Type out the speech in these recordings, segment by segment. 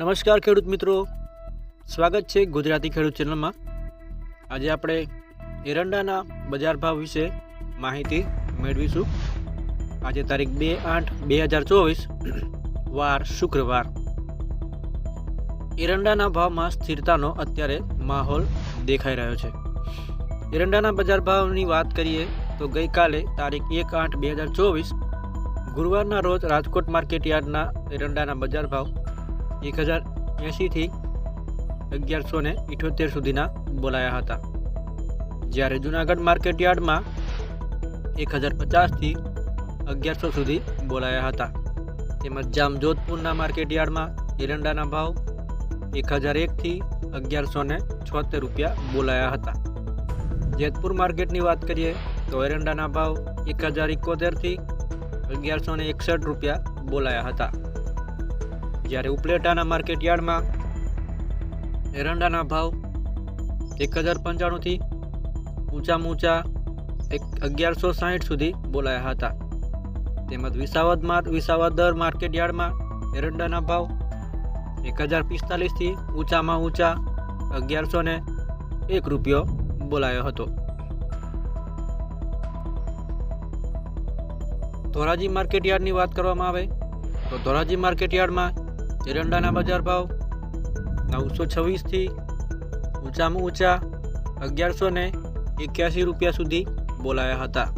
નમસ્કાર ખેડૂત મિત્રો. સ્વાગત છે ગુજરાતી ખેડૂત ચેનલમાં. આજે આપણે એરંડાના બજાર ભાવ વિશે માહિતી મેળવીશું. આજે તારીખ બે આઠ બે હજાર ચોવીસ, વાર શુક્રવાર. એરંડાના ભાવમાં સ્થિરતાનો અત્યારે માહોલ દેખાઈ રહ્યો છે. એરંડાના બજાર ભાવની વાત કરીએ તો ગઈકાલે તારીખ એક આઠ બે હજાર ચોવીસ, ગુરુવારના રોજ રાજકોટ માર્કેટ યાર્ડના એરંડાના બજાર ભાવ એક હજાર એંશીથી અગિયારસો ને ઇઠોતેર સુધીના બોલાયા હતા. જ્યારે જૂનાગઢ માર્કેટ યાર્ડમાં એક હજાર પચાસથી અગિયારસો સુધી બોલાયા હતા. તેમજ જામજોધપુરના માર્કેટ યાર્ડમાં એરંડાના ભાવ એક હજાર એકથી અગિયારસો ને છોતેર રૂપિયા બોલાયા હતા. જેતપુર માર્કેટની વાત કરીએ તો એરંડાના ભાવ એક હજાર એકોતેરથી અગિયારસો એકસઠ રૂપિયા બોલાયા હતા. જ્યારે ઉપલેટાના માર્કેટ યાર્ડમાં એરંડાના ભાવ એક હજાર પંચાણુંથી ઊંચામાં ઊંચા એક અગિયારસો સાહીઠ સુધી બોલાયા હતા. તેમજ વિસાવદ માર વિસાવદર માર્કેટ યાર્ડમાં એરંડાના ભાવ એક હજાર પિસ્તાલીસથી ઊંચામાં ઊંચા અગિયારસો ને એક રૂપિયો બોલાયો હતો. ધોરાજી માર્કેટ યાર્ડની વાત કરવામાં આવે તો ધોરાજી માર્કેટ યાર્ડમાં એરંડાના બજાર ભાવ નવસો છવ્વીસથી ઊંચામાં ઊંચા અગિયારસો ને એક્યાસી રૂપિયા સુધી બોલાયા હતા.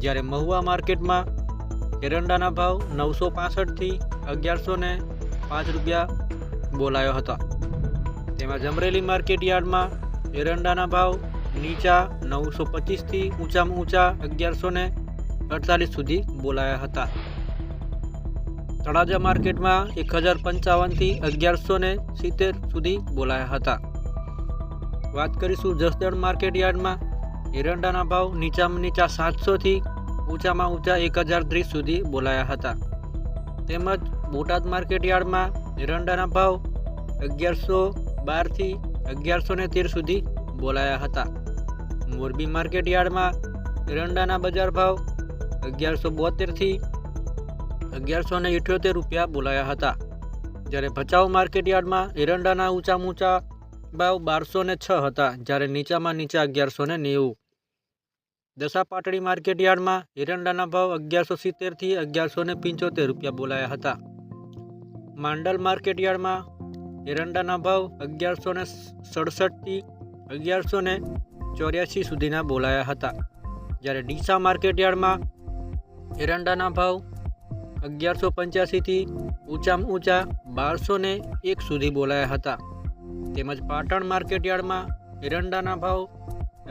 જ્યારે મહુવા માર્કેટમાં એરંડાના ભાવ નવસો પાસઠથી અગિયારસો ને પાંચ રૂપિયા બોલાયો હતો. તેમાં જમરેલી માર્કેટ યાર્ડમાં એરંડાના ભાવ નીચા નવસો પચીસથી ઊંચામાં ઊંચા અગિયારસો ને અડતાલીસ સુધી બોલાયા હતા. તળાજા માર્કેટમાં એક હજાર પંચાવનથી અગિયારસો ને સિત્તેર સુધી બોલાયા હતા. વાત કરીશું જસદણ માર્કેટ યાર્ડમાં. એરંડાના ભાવ નીચામાં નીચા સાતસોથી ઊંચામાં ઊંચા એક હજાર ત્રીસ સુધી બોલાયા હતા. તેમજ બોટાદ માર્કેટ યાર્ડમાં એરંડાના ભાવ અગિયારસો બારથી અગિયારસો ને તેર સુધી બોલાયા હતા. મોરબી માર્કેટ યાર્ડમાં એરંડાના બજાર ભાવ અગિયારસો બોતેરથી અગિયારસો ને ઇઠ્યોતેર રૂપિયા બોલાયા હતા. જ્યારે ભચાઉ માર્કેટ યાર્ડમાં એરંડાના ઊંચા ઊંચા ભાવ બારસો ને છ હતા, જ્યારે નીચામાં નીચા અગિયારસો ને નેવું. દશાપાટડી માર્કેટ યાર્ડમાં એરંડાના ભાવ અગિયારસો સિત્તેરથી અગિયારસો ને પંચોતેર રૂપિયા બોલાયા હતા. માંડલ માર્કેટ યાર્ડમાં એરંડાના ભાવ અગિયારસો ને સડસઠથી અગિયારસો ને ચોર્યાસી સુધીના બોલાયા હતા. જ્યારે ડીસા માર્કેટ યાર્ડમાં એરંડાના ભાવ અગિયારસો પંચ્યાસીથી ઊંચામાં ઊંચા બારસો ને એક સુધી બોલાયા હતા. તેમજ પાટણ માર્કેટ યાર્ડમાં એરંડાના ભાવ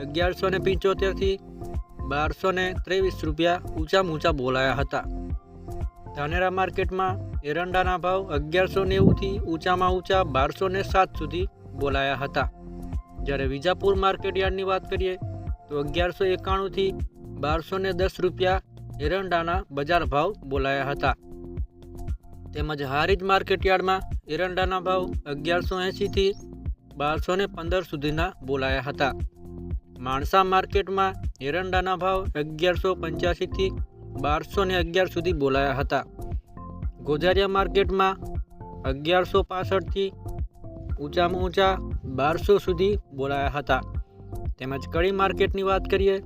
અગિયારસો ને પંચોતેરથી બારસો ને ત્રેવીસ રૂપિયા ઊંચામાં ઊંચા બોલાયા હતા. ધાનેરા માર્કેટમાં એરંડાના ભાવ અગિયારસો નેવુંથી ઊંચામાં ઊંચા બારસો ને સાત સુધી બોલાયા હતા. જ્યારે વિજાપુર માર્કેટ યાર્ડની વાત કરીએ તો અગિયારસો એકાણુંથી બારસો ને દસ રૂપિયા એરંડાના બજાર ભાવ બોલાયા હતા. તેમજ હારીજ માર્કેટ યાર્ડમાં એરંડાના ભાવ અગિયારસો એંશીથી બારસો ને પંદર સુધીના બોલાયા હતા. માણસા માર્કેટમાં એરંડાના ભાવ અગિયારસો પંચ્યાસીથી બારસો ને અગિયાર સુધી બોલાયા હતા. ગોજારિયા માર્કેટમાં અગિયારસો પાસઠથી ઊંચામાં ઊંચા બારસો સુધી બોલાયા હતા. તેમજ કડી માર્કેટની વાત કરીએ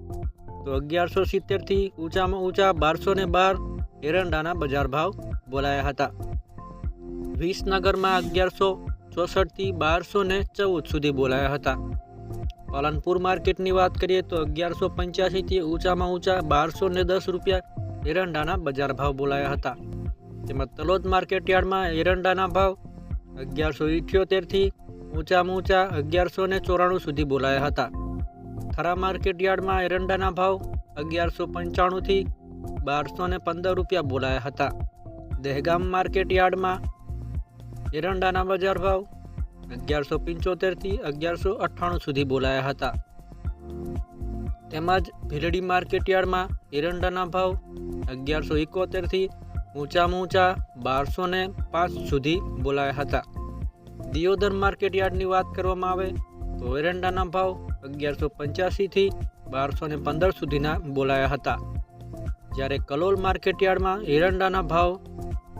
તો અગિયારસો સિત્તેરથી ઊંચામાં ઊંચા બારસો ને બાર એરંડાના બજાર ભાવ બોલાયા હતા. વિસનગરમાં અગિયારસો ચોસઠથી બારસો ને ચૌદ સુધી બોલાયા હતા. પાલનપુર માર્કેટની વાત કરીએ તો અગિયારસો પંચ્યાસીથી ઊંચામાં ઊંચા બારસો ને દસ રૂપિયા એરંડાના બજાર ભાવ બોલાયા હતા. તેમજ તલોદ માર્કેટ યાર્ડમાં એરંડાના ભાવ અગિયારસો ઇઠ્યોતેરથી ઊંચામાં ઊંચા અગિયારસો ને ચોરાણું સુધી બોલાયા હતા. થરા માર્કેટ યાર્ડમાં એરંડાના ભાવ અગિયારસો પંચાણુંથી બારસો ને પંદર રૂપિયા બોલાયા હતા. દહેગામ માર્કેટ યાર્ડમાં એરંડાના બજાર ભાવ અગિયારસો પંચોતેરથી અગિયારસો અઠ્ઠાણું સુધી બોલાયા હતા. તેમજ ભીલડી માર્કેટ યાર્ડમાં એરંડાના ભાવ અગિયારસો એકોતેરથી ઊંચામાં ઊંચા બારસો ને પાંચ સુધી બોલાયા હતા. દિયોદર માર્કેટ યાર્ડની વાત કરવામાં આવે તો એરંડાના ભાવ અગિયારસો પંચ્યાસીથી બારસો ને પંદર સુધીના બોલાયા હતા. જ્યારે કલોલ માર્કેટ યાર્ડમાં એરંડાના ભાવ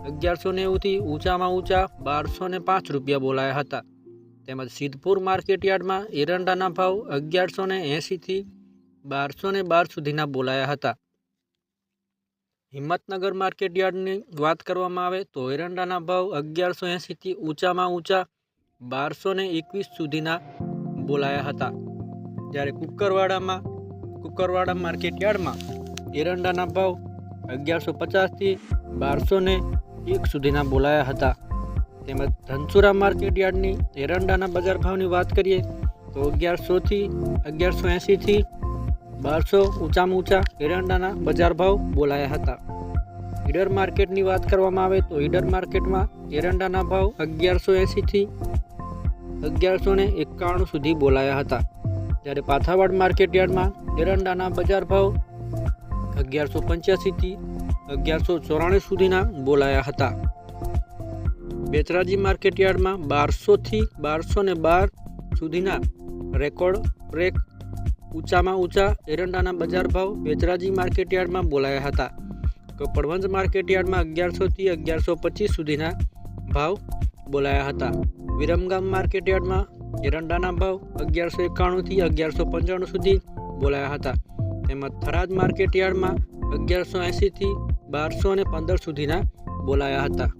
અગિયારસો નેવુંથી ઊંચામાં ઊંચા બારસો ને પાંચ રૂપિયા બોલાયા હતા. તેમજ સિદ્ધપુર માર્કેટ યાર્ડમાં એરંડાના ભાવ અગિયારસો ને એંશીથી બારસો ને બાર સુધીના બોલાયા હતા. હિંમતનગર માર્કેટ યાર્ડની વાત કરવામાં આવે તો એરંડાના ભાવ અગિયારસો એંશીથી ઊંચામાં ઊંચા બારસો ને એકવીસ સુધીના બોલાયા હતા. જ્યારે કુકરવાડામાં, કુકરવાડા માર્કેટ યાર્ડમાં એરંડાના ભાવ અગિયારસો પચાસથી બારસો ને એક સુધીના બોલાયા હતા. તેમજ ધનસુરા માર્કેટ યાર્ડની એરંડાના બજાર ભાવની વાત કરીએ, તો અગિયારસોથી અગિયારસો એંશીથી બારસો ઊંચામાં ઊંચા એરંડાના બજાર ભાવ બોલાયા હતા. ઈડર માર્કેટની વાત કરવામાં આવે તો ઈડર માર્કેટમાં એરંડાના ભાવ અગિયારસો એંશીથી અગિયારસો ને એકાણું સુધી બોલાયા હતા. જ્યારે પાથાવાડ માર્કેટ યાર્ડમાં એરંડાના બજાર ભાવ અગિયારસો પંચ્યાસીથી અગિયારસો ચોરાણું સુધીના બોલાયા હતા. બેચરાજી માર્કેટ યાર્ડમાં બારસોથી બારસો ને બાર સુધીના રેકોર્ડ બ્રેક ઊંચામાં ઊંચા એરંડાના બજાર ભાવ બેચરાજી માર્કેટ યાર્ડમાં બોલાયા હતા. કપડવંજ માર્કેટ યાર્ડમાં અગિયારસોથી અગિયારસો પચીસ સુધીના ભાવ બોલાયા હતા. વિરમગામ માર્કેટ યાર્ડમાં એરંડાના ભાવ અગિયારસો એકાણુંથી અગિયારસો પંચાણું સુધી બોલાયા હતા. તેમજ થરાદ માર્કેટ યાર્ડમાં અગિયારસો એંશીથી બારસો અને પંદર સુધીના બોલાયા હતા.